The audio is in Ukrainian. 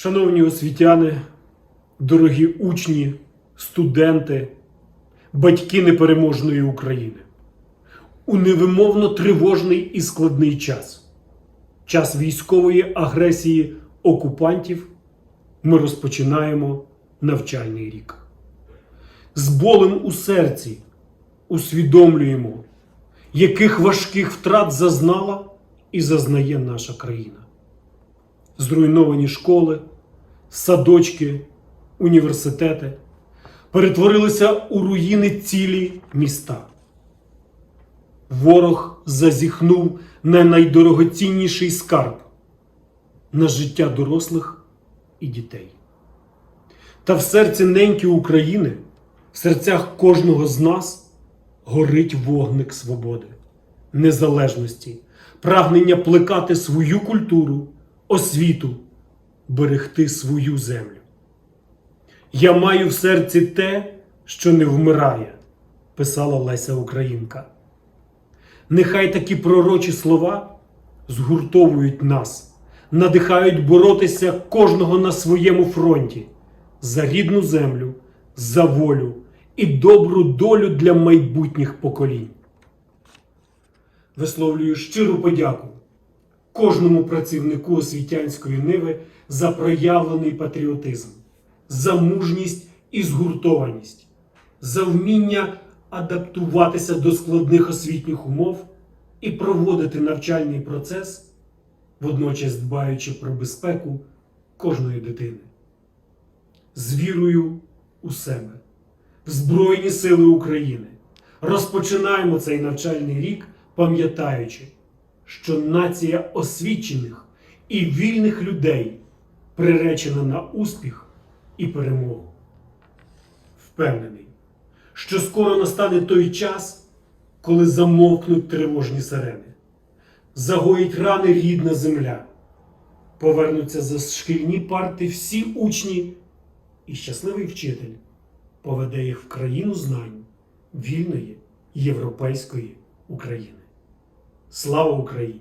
Шановні освітяни, дорогі учні, студенти, батьки непереможної України, у невимовно тривожний і складний час, час військової агресії окупантів, ми розпочинаємо навчальний рік. З болем у серці усвідомлюємо, яких важких втрат зазнала і зазнає наша країна зруйновані школи, садочки, університети перетворилися у руїни цілі міста. Ворог зазіхнув на найдорогоцінніший скарб на життя дорослих і дітей. Та в серці неньки України, в серцях кожного з нас горить вогник свободи, незалежності, прагнення плекати свою культуру, освіту, берегти свою землю. Я маю в серці те, що не вмирає, писала Леся Українка. Нехай такі пророчі слова згуртовують нас, надихають боротися кожного на своєму фронті за рідну землю, за волю і добру долю для майбутніх поколінь. Висловлюю щиру подяку кожному працівнику освітянської ниви за проявлений патріотизм, за мужність і згуртованість, за вміння адаптуватися до складних освітніх умов і проводити навчальний процес, водночас дбаючи про безпеку кожної дитини. З вірою у себе, в Збройні Сили України розпочинаємо цей навчальний рік, пам'ятаючи, що нація освічених і вільних людей приречена на успіх і перемогу. Впевнений, що скоро настане той час, коли замовкнуть тривожні сирени, загоїть рани рідна земля, повернуться за шкільні парти всі учні, і щасливий вчитель поведе їх в країну знань вільної європейської України. Слава Україні!